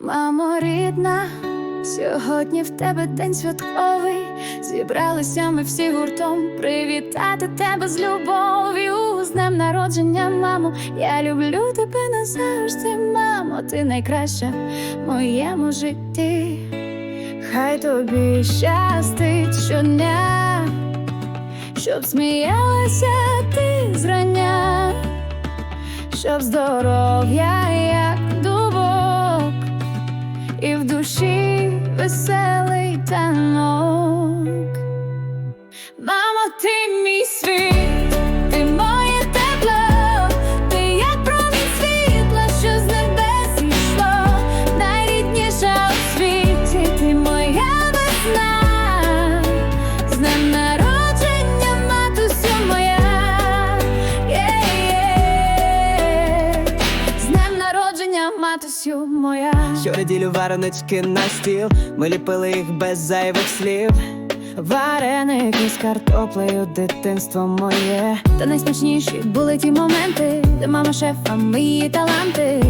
Мамо рідна, сьогодні в тебе день святковий. Зібралися ми всі гуртом привітати тебе з любов'ю. З днем народження, мамо. Я люблю тебе назавжди, мамо. Ти найкраща в моєму житті. Хай тобі щастить щодня, щоб сміялася ти зрання, щоб здоров'я, як veselý ten, oh. Матусю моя. Щонеділю варенички на стіл, ми ліпили їх без зайвих слів. Вареники з картоплею, дитинство моє. Та найсмачніші були ті моменти, де мама шефа, мої таланти.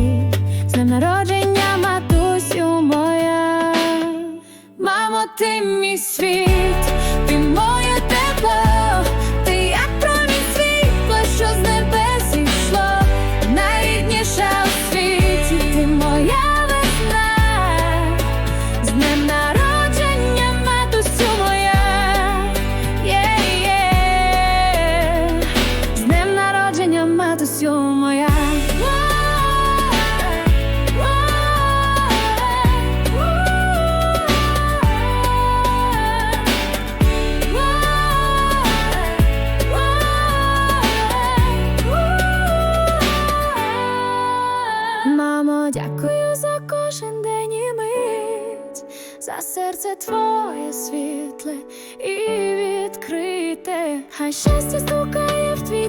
З ним народження, матусю моя. Мамо, дякую за кожен день і за серце твоє світле і відкрите. Хай щастя стукає в твій